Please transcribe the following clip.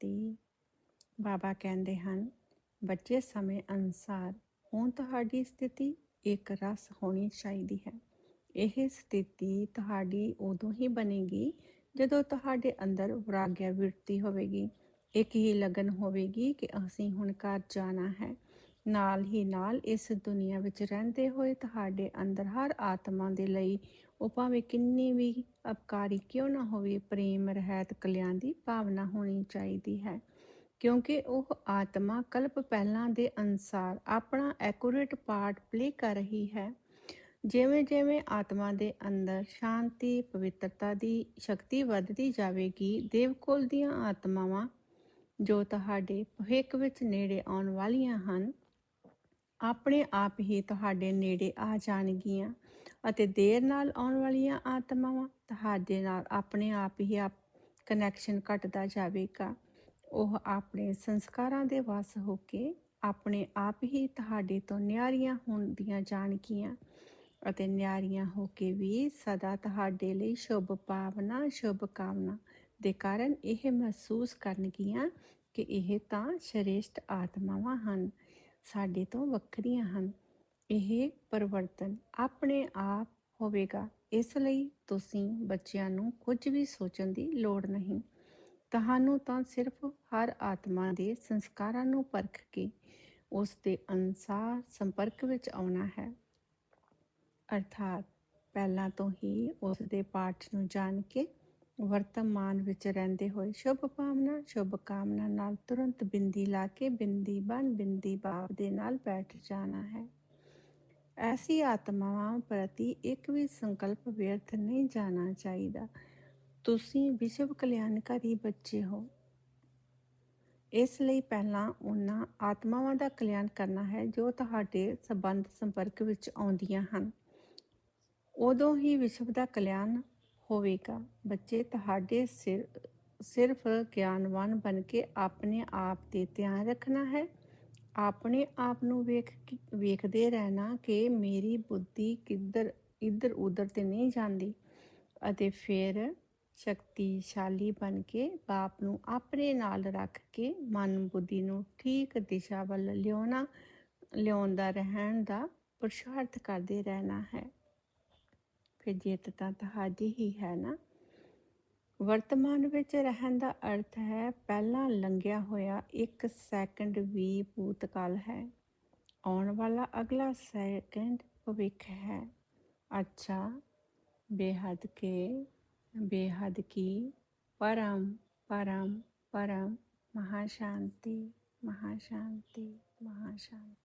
ਸ਼ਾਂਤੀ ਬਾਬਾ ਕਹਿੰਦੇ ਹਨ, ਬੱਚੇ ਸਮੇਂ ਅਨੁਸਾਰ ਹੁਣ ਤੁਹਾਡੀ ਸਥਿਤੀ ਇੱਕ ਰਸ ਹੋਣੀ ਚਾਹੀਦੀ ਹੈ। ਇਹ ਸਥਿਤੀ ਤੁਹਾਡੀ ਉਦੋਂ ਹੀ ਬਣੇਗੀ ਜਦੋਂ ਤੁਹਾਡੇ ਅੰਦਰ ਵਿਰਾਗਿਆ ਵਿਰਤੀ ਹੋਵੇਗੀ। ਇੱਕ ਹੀ ਲਗਨ ਹੋਵੇਗੀ ਕਿ ਅਸੀਂ ਹੁਣ ਘਰ ਜਾਣਾ ਹੈ। ਨਾਲ ਹੀ ਨਾਲ ਇਸ ਦੁਨੀਆ ਵਿੱਚ ਰਹਿੰਦੇ ਹੋਏ ਤੁਹਾਡੇ ਅੰਦਰ ਹਰ ਆਤਮਾ ਦੇ ਲਈ ਉਹ ਭਾਵੇਂ ਕਿੰਨੀ ਵੀ ਅਪਕਾਰੀ ਕਿਉਂ ਨਾ ਹੋਵੇ, ਪ੍ਰੇਮ, ਰਹਿਤ, ਕਲਿਆਣ ਦੀ ਭਾਵਨਾ ਹੋਣੀ ਚਾਹੀਦੀ ਹੈ। ਕਿਉਂਕਿ ਉਹ ਆਤਮਾ ਕਲਪ ਪਹਿਲਾਂ ਦੇ ਅਨਸਾਰ ਆਪਣਾ ਐਕੂਰੇਟ ਪਾਰਟ ਪਲੇ ਕਰ ਰਹੀ ਹੈ। ਜਿਵੇਂ ਜਿਵੇਂ ਆਤਮਾ ਦੇ ਅੰਦਰ ਸ਼ਾਂਤੀ, ਪਵਿੱਤਰਤਾ ਦੀ ਸ਼ਕਤੀ ਵੱਧਦੀ ਜਾਵੇਗੀ ਦੇਵਕੁਲ ਦੀਆਂ ਆਤਮਾਵਾਂ ਜੋ ਤੁਹਾਡੇ ਭਵਿੱਖ ਵਿੱਚ ਨੇੜੇ ਆਉਣ ਵਾਲੀਆਂ ਹਨ ਆਪਣੇ ਆਪ ਹੀ ਤੁਹਾਡੇ ਨੇੜੇ ਆ ਜਾਣਗੀਆਂ ਅਤੇ ਦੇਰ ਨਾਲ ਆਉਣ ਵਾਲੀਆਂ ਆਤਮਾਵਾਂ ਤੁਹਾਡੇ ਨਾਲ ਆਪਣੇ ਆਪ ਹੀ ਆਪ ਕਨੈਕਸ਼ਨ ਘਟਦਾ ਜਾਵੇਗਾ। ਉਹ ਆਪਣੇ ਸੰਸਕਾਰਾਂ ਦੇ ਵਸ ਹੋ ਕੇ ਆਪਣੇ ਆਪ ਹੀ ਤੁਹਾਡੇ ਤੋਂ ਨਿਆਰੀਆਂ ਹੁੰਦੀਆਂ ਜਾਣਗੀਆਂ ਅਤੇ ਨਿਆਰੀਆਂ ਹੋ ਕੇ ਵੀ ਸਦਾ ਤੁਹਾਡੇ ਲਈ ਸ਼ੁਭ ਭਾਵਨਾ, ਸ਼ੁਭ ਕਾਮਨਾ ਦੇ ਕਾਰਨ ਇਹ ਮਹਿਸੂਸ ਕਰਨਗੀਆਂ ਕਿ ਇਹ ਤਾਂ ਸ਼੍ਰੇਸ਼ਟ ਆਤਮਾਵਾਂ ਹਨ। ਸਾਡੇ ਤੋਂ ਵੱਖਰੀਆਂ ਹਨ। ਇਹ ਪਰਿਵਰਤਨ ਆਪਣੇ ਆਪ ਹੋਵੇਗਾ। ਇਸ ਲਈ ਤੁਸੀਂ ਬੱਚਿਆਂ ਨੂੰ ਕੁਝ ਵੀ ਸੋਚਣ ਦੀ ਲੋੜ ਨਹੀਂ। ਤੁਹਾਨੂੰ ਤਾਂ ਸਿਰਫ ਹਰ ਆਤਮਾ ਦੇ ਸੰਸਕਾਰਾਂ ਨੂੰ ਪਰਖ ਕੇ ਉਸ ਦੇ ਅਨਸਾਰ ਸੰਪਰਕ ਵਿੱਚ ਆਉਣਾ ਹੈ। ਅਰਥਾਤ ਪਹਿਲਾਂ ਤੋਂ ਹੀ ਉਸ ਦੇ ਪਾਠ ਨੂੰ ਜਾਣ ਕੇ ਵਰਤਮਾਨ ਵਿੱਚ ਰਹਿੰਦੇ ਹੋਏ ਸ਼ੁਭ ਭਾਵਨਾ, ਸ਼ੁਭ ਕਾਮਨਾ ਨਾਲ ਤੁਰੰਤ ਬਿੰਦੀ ਲਾ ਕੇ ਬਿੰਦੀ ਬਨ, ਬਿੰਦੀ ਭਾਵ ਦੇ ਨਾਲ ਬੈਠ ਜਾਣਾ ਹੈ। ਐਸੀ ਆਤਮਾਵਾਂ ਪ੍ਰਤੀ ਇੱਕ ਵੀ ਸੰਕਲਪ ਵਿਅਰਥ ਨਹੀਂ ਜਾਣਾ ਚਾਹੀਦਾ। ਤੁਸੀਂ ਵਿਸ਼ਵ ਕਲਿਆਣਕਾਰੀ ਬੱਚੇ ਹੋ। ਇਸ ਲਈ ਪਹਿਲਾਂ ਉਹਨਾਂ ਆਤਮਾਵਾਂ ਦਾ ਕਲਿਆਣ ਕਰਨਾ ਹੈ ਜੋ ਤੁਹਾਡੇ ਸਬੰਧ ਸੰਪਰਕ ਵਿੱਚ ਆਉਂਦੀਆਂ ਹਨ। ਉਦੋਂ ਹੀ ਵਿਸ਼ਵ ਦਾ ਕਲਿਆਣ ਹੋਵੇਗਾ। ਬੱਚੇ, ਤੁਹਾਡੇ ਸਿਰ, ਸਿਰਫ ਗਿਆਨਵਾਨ ਬਣ ਕੇ ਆਪਣੇ ਆਪ ਤੇ ਧਿਆਨ ਰੱਖਣਾ ਹੈ। ਆਪਣੇ ਆਪ ਨੂੰ ਵੇਖ ਵੇਖਦੇ ਰਹਿਣਾ ਕਿ ਮੇਰੀ ਬੁੱਧੀ ਕਿੱਧਰ, ਇੱਧਰ ਉੱਧਰ ਤੇ ਨਹੀਂ ਜਾਂਦੀ ਅਤੇ ਫਿਰ ਸ਼ਕਤੀਸ਼ਾਲੀ ਬਣ ਕੇ ਬਾਪ ਨੂੰ ਆਪਣੇ ਨਾਲ ਰੱਖ ਕੇ ਮਨ ਬੁੱਧੀ ਨੂੰ ਠੀਕ ਦਿਸ਼ਾ ਵੱਲ ਲਿਆਉਣਾ, ਲਿਆਉਂਦਾ ਰਹਿਣ ਦਾ ਪੁਰਸ਼ਾਰਥ ਕਰਦੇ ਰਹਿਣਾ ਹੈ। ਕਿ ਜਿੱਤ ਤਾਂ ਤੁਹਾਡੀ ਹੀ ਹੈ ਨਾ। ਵਰਤਮਾਨ ਵਿੱਚ ਰਹਿਣ ਦਾ ਅਰਥ ਹੈ, ਪਹਿਲਾਂ ਲੰਘਿਆ ਹੋਇਆ ਇੱਕ ਸੈਕਿੰਡ ਵੀ ਭੂਤਕਾਲ ਹੈ। ਆਉਣ ਵਾਲਾ ਅਗਲਾ ਸੈਕਿੰਡ ਭਵਿੱਖ ਹੈ। ਅੱਛਾ, ਬੇਹਦ ਕੇ, ਬੇਹਦ ਕੀ, ਪਰਮ ਪਰਮ ਪਰਮ ਮਹਾ ਸ਼ਾਂਤੀ ਮਹਾ ਸ਼ਾਂਤੀ ਮਹਾ ਸ਼ਾਂਤੀ